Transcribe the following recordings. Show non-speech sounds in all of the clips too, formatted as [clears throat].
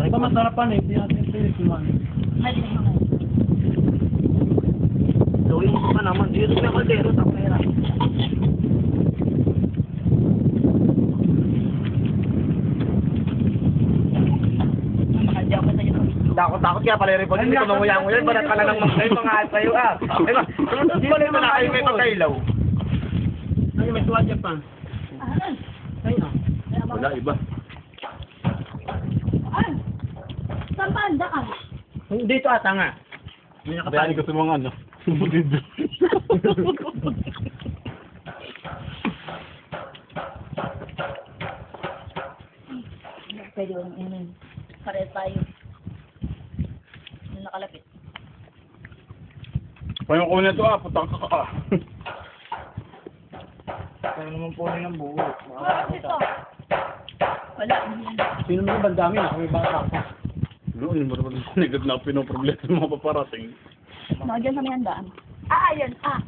Ito masarap pa eh. Hindi natin pilit naman. Gawin mo ka naman. Dito sa kaldero, sa pera. Takot-takot kaya pala rin po. Hindi ko nanguya-nguya. Balat ka na ng mga kayo mga sayo ah. Ba? Sumunod mo rin na kayo may pagkailaw. Ay, may tuwa dyan pa. Ayun. Wala, iba. Saan ba anda ka? Dito ata nga. May nakatali. ko sa mga ano. Pwede ko yun. Pare tayo. Yung nakalapit. Paano ko na ito ah, putang ka ka. Kaya naman po ng. Ito. Wala. Sino mo ba dami na? May bata pa. Doon, mo naman nagad na pinoproblema ng mga paparating. Nakagyan sa may handaan. Ah, ayan. Ah.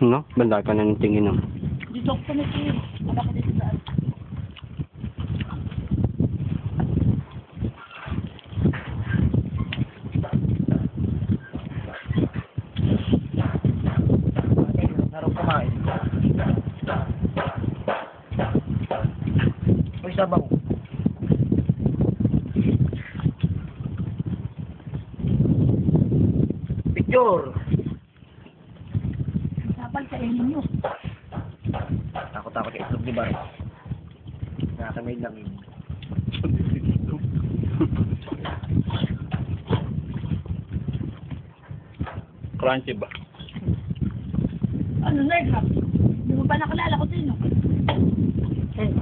No? Banda ka na ng tingin ng. Dito ko sa may kiri. Wala ko dito sa Sarap kumain. May sabaw. Picture. Sapal sa ilin nyo. Takot-takot sa itlog ni Bar. Nakakamay lang yun. Crunchy ba? Ano na yun? Hindi mo pa nakilala ko sino. Eh,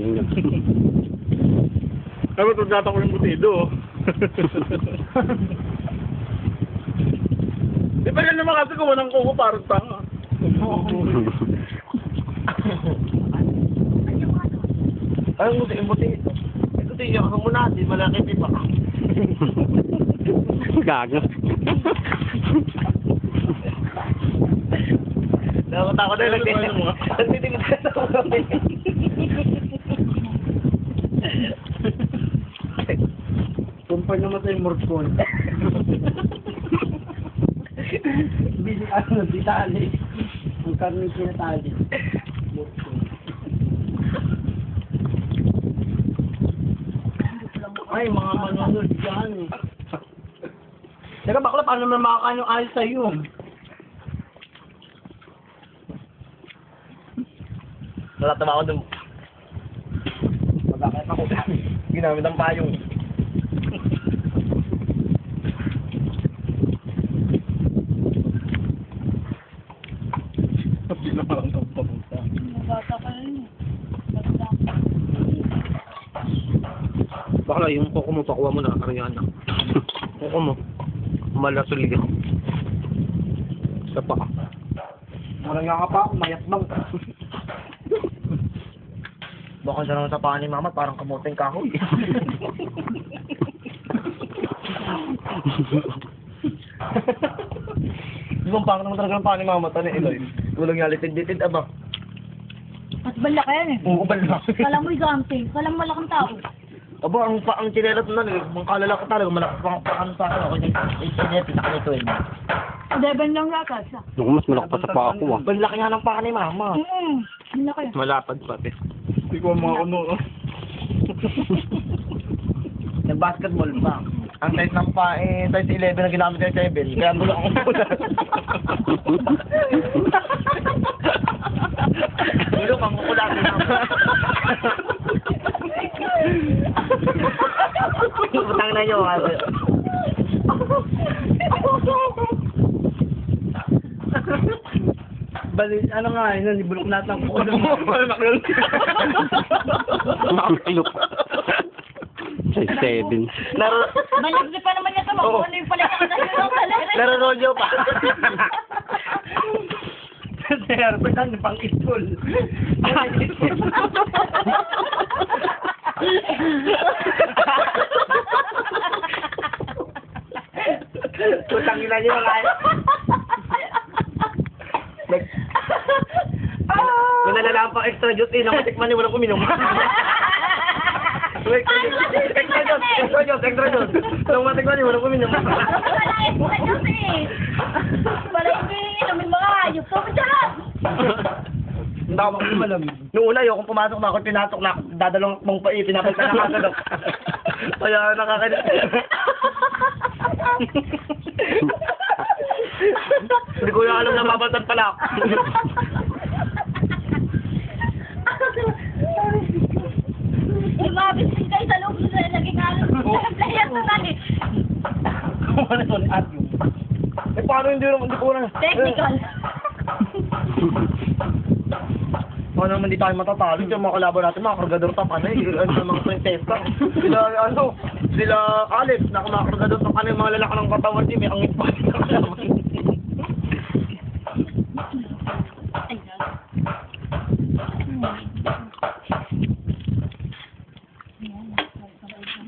yun. [laughs] Ay, ba't nagkata ko yung butido? [laughs] Di ba yan naman kasi gawa ng kuko parang tanga? [laughs] Ay, buti, buti. Ito din yung mo natin, malaki di ba? Gaga. Takot ako na lang. Nagtitingin sa ulo. Kumpay naman sa yung morkon. Bili ano, ditali. Ang karne kinatali. Morkon. Ay, mga manunod dyan. Teka, bakla, paano naman makakain yung ayos sa'yo? Natatawa ako dun. Magkakit ako. Ginamit ang payong. Hindi na parang ang papunta. Bata ka rin. Bata. Bakla, yung kuko mo, pakuha mo na, Ariana. Kuko mo. Malasul yan. Sa paa. Marang nga ka pa, mayat bang. Baka siya naman sa paa ni mama, parang kamuting kahoy. Di ba parang naman talaga ng paa ni mama, tani Eloy? Tulang niya litid-litid, aba. At bala ka yan eh. Oo, bala. Kala mo'y gante. Kala mo malaking tao. Aba, ang pa ang chinelas na nila, mga kalala talaga, malakas pang paano sa akin, ako yung internet, pinaka nito eh. Deben lang yata siya. Naku, mas malaki pa sa paa ko ah. Laki nga ng paa ni mama. Mm-mm. Hindi kayo. Malapad pati. Hindi ko mga ano. Nag-basketball [laughs] pa. Ang size ng pa, eh, size 11 na ginamit ng 7. Kaya bulok ang ulan. bulok ang ulan ni mama. Putang na nyo, kasi. Bali, ano nga, yun, ibulok natin ang kuko ng Nakakalok. Size 7. Naro, Malagli pa naman niya sa mga Oo. ano yung pala na yun. narorolyo pa. Si Herbert, ano, pang istol. Putang ina nyo, mga nalalaan pa extra juice eh. Nakatikman niya walang uminom. Wait, [laughs] extra juice, extra juice, extra juice. Nung matikman niya walang uminom. Wala eh, wala. Wala yung inumin mga hayop. So, charot! Hindi ako malamig. Noong una, yung kung pumasok na ako, pinasok na, dadalong mong pa, pinapalta na kagalok. [laughs] Kaya nakakalit. [laughs] Hindi ko na alam na mabaltan pala ako. Bisig kayo sa loob na naging alas. [laughs] Player na natin. Ano yun? At yun. Eh, paano hindi naman, hindi ko na. Technical. [laughs] Paano naman di tayo matatalo? Yung mga kalaban natin, mga kargador top, ano eh, ano yung mga prinsesa. Sila, ano, sila Alex, na mga kargador top, ano yung mga lalaki ng katawan, di, may angit pa ang kalaban.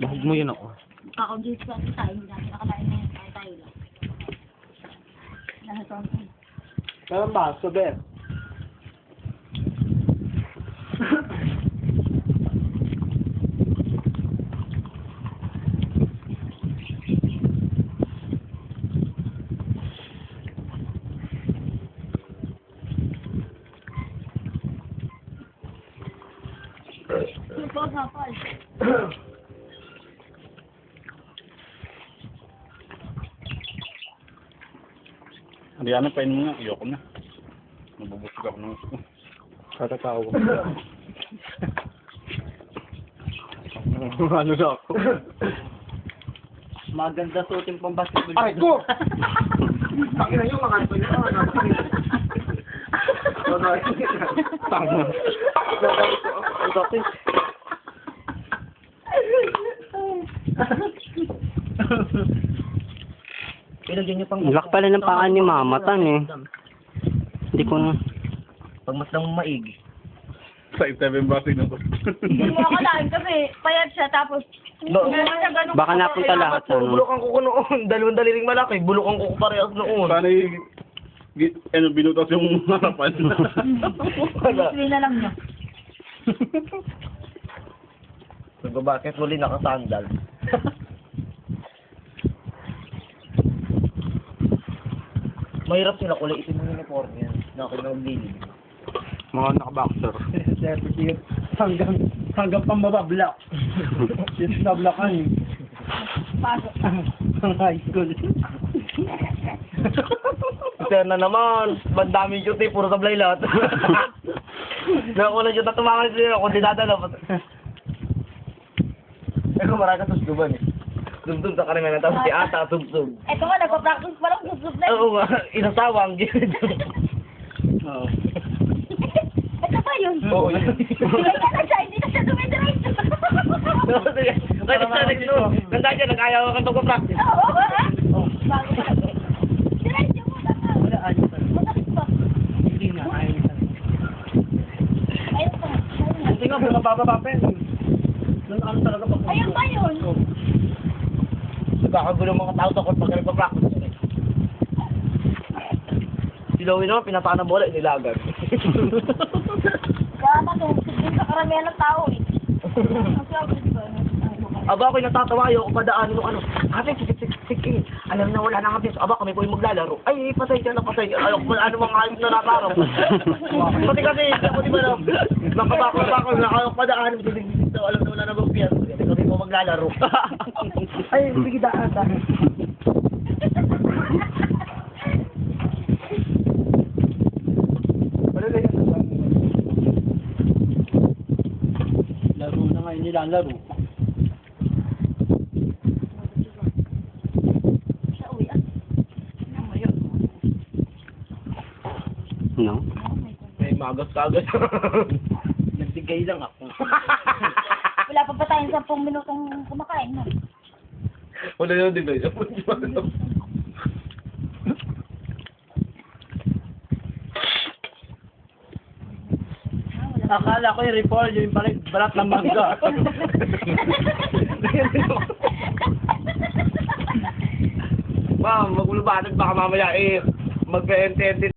Bahog mo yun ako. Ako dito sa tayo. Hindi natin nakalain na yun. Tayo tayo lang. Nasa to. Kaya ba? Sabi. Super [clears throat] hapal. Ariana, pain mo nga. Ayoko na. Nabubusog ako ng gusto. Katatawa. [laughs] ano na ako? Maganda suotin pang basketball. Ay, ko! Sakin [laughs] na yung mga ito nyo. Tama. Ang [laughs] dati. Pinagyan nyo pang... Lak pala ng paa ni Mama, tan eh. Hindi ko na... Pag mas lang maigi. Sa 7 basig na to. Hindi mo akalain kasi payat siya tapos No. Baka napunta lahat sa ano. Bulukan ko ko noon. [laughs] Dalawang daliling malaki. Bulukan ko ko parehas noon. Sana yung... Ano, binutas yung harapan. [laughs] Hindi na lang niya. Nagbabasketball din nakasandal. [laughs] Mahirap sila kulay itim yung uniform yan. Nakinagdilig. Mga nakaboxer. [laughs] Certificate. Hanggang, hanggang pambaba, black. Yes, [laughs] na black ka eh. Pasok. Ang high school. [laughs] Sir na naman, bandami yung shoot eh, puro sablay lahat. Nakuha na shoot na tumangan sila, kung di dadalo. Eh, kumara ka susduban eh. Dugdug sa karamihan, tapos si ata, tugtog. Ito nga, nagpa-practice pa lang susub na. Oo nga, inasawang. Oo. Ito pa yun. Oo, yun. Hindi na siya, hindi na siya dumidiretso. Kaya sa next no, nandang siya, nag-ayaw kang pagpa-practice. Oo, ah. Bago pa. Diretso mo ah. Wala, ayos pa. Masakit pa. Hindi nga, ayos pa. Ayun pa. Nga, bumababa pa yun. Doon ano talaga pag... Ayun pa yun. Nagkakagulo mga tao sa court pag nagpa-practice. yun eh. Si Louie naman, pinataan ng bola, inilagan. Kaya natutog din sa karamihan ng tao eh. [laughs] Aba ako'y natatawa, ayoko padaanin nung ano. Ate, sikit. Alam na wala nang abis. Aba, kami po yung maglalaro. Ay, patay ka na, patay ka. Ayoko mo, ano mga ayos na nakarap. [laughs] Pati kasi, ako di ba na, nakabako-bako na. Sige, sige, sige, alam na wala nang abis. Kasi kami po maglalaro. [laughs] Ay, sige, daan, daan. Wala na. Laro na ngayon nila, laro. Siya uwi ah. No? May magas kagad. [laughs] Nagbigay lang ako. [laughs] Wala pa ba tayong 10 minutong kumakain no? Wala yun din ba? Akala ko yung report, yung pala balat ng mangga. [laughs] Ma'am, magulo ba? Baka mamaya eh, mag-ente